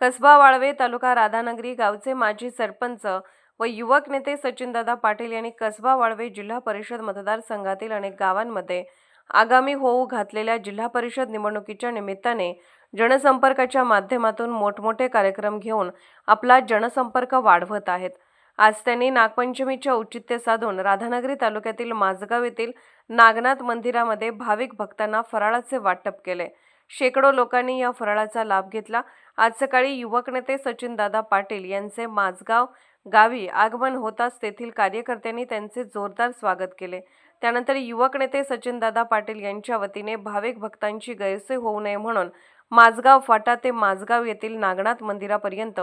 कसबा वाळवे तालुका राधानगरी गावचे माजी सरपंच व युवक नेते सचिनदादा पाटील यांनी कसबा वाळवे जिल्हा परिषद मतदारसंघातील अनेक गावांमध्ये आगामी होऊ घातलेल्या जिल्हा परिषद निवडणुकीच्या निमित्ताने जनसंपर्काच्या माध्यमातून मोठमोठे कार्यक्रम घेऊन आपला जनसंपर्क वाढवत आहेत. आज त्यांनी नागपंचमीचे औचित्य साधून राधानगरी तालुक्यातील माझगाव येथील नागनाथ मंदिरामध्ये भाविक भक्तांना फराळाचे वाटप केले. शेकडो लोकांनी या फराळाचा लाभ घेतला. आज सकाळी युवक नेते सचिनदादा पाटील यांचे माझगाव गावी आगमन होताच तेथील कार्यकर्त्यांनी त्यांचे जोरदार स्वागत केले. त्यानंतर युवक नेते सचिनदादा पाटील यांच्या वतीने भाविक भक्तांची गैरसोय होऊ नये म्हणून माझगाव फाटा ते माझगाव येथील नागनाथ मंदिरापर्यंत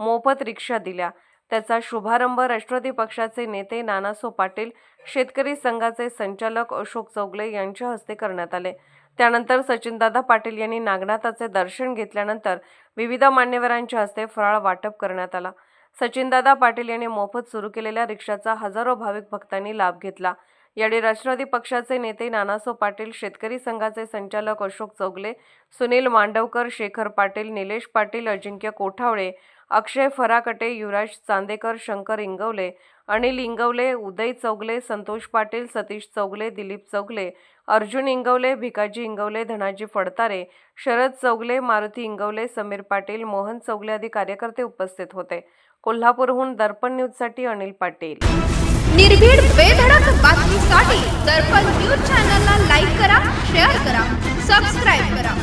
मोफत रिक्षा दिल्या. त्याचा शुभारंभ राष्ट्रवादी पक्षाचे नेते नानासो पाटील शेतकरी संघाचे संचालक अशोक चौगले यांच्या हस्ते करण्यात आले. त्यानंतर सचिनदादा पाटील यांनी नागनाथाचे दर्शन घेतल्यानंतर विविध मान्यवरांच्या हस्ते फराळ वाटप करण्यात आला. सचिनदादा पाटील यांनी मोफत सुरू केलेल्या रिक्षाचा हजारो भाविक भक्तांनी लाभ घेतला. यावेळी राष्ट्रवादी पक्षाचे नेते नानासो पाटील शेतकरी संघाचे संचालक अशोक चौगले सुनील मांडवकर शेखर पाटील निलेश पाटील अजिंक्य कोठावळे अक्षय फराकटे युवराज चांदेकर शंकर इंगवले अनिल इंगवले उदय चौगले संतोष पाटील सतीश चौगले दिलीप चौगले अर्जुन इंगवले भिकाजी इंगवले धनाजी फडतारे शरद चौगले मारुती इंगवले समीर पाटील मोहन चौगले आदी कार्यकर्ते उपस्थित होते. कोल्हापूरहून दर्पण न्यूजसाठी अनिल पाटील. निर्भीड बेधडक बातमीसाठी दर्पण न्यूज चॅनलला लाईक करा शेअर करा सबस्क्राईब करा.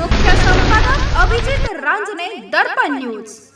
मुख्य संपादक अभिजित रांजणे दर्पण न्यूज.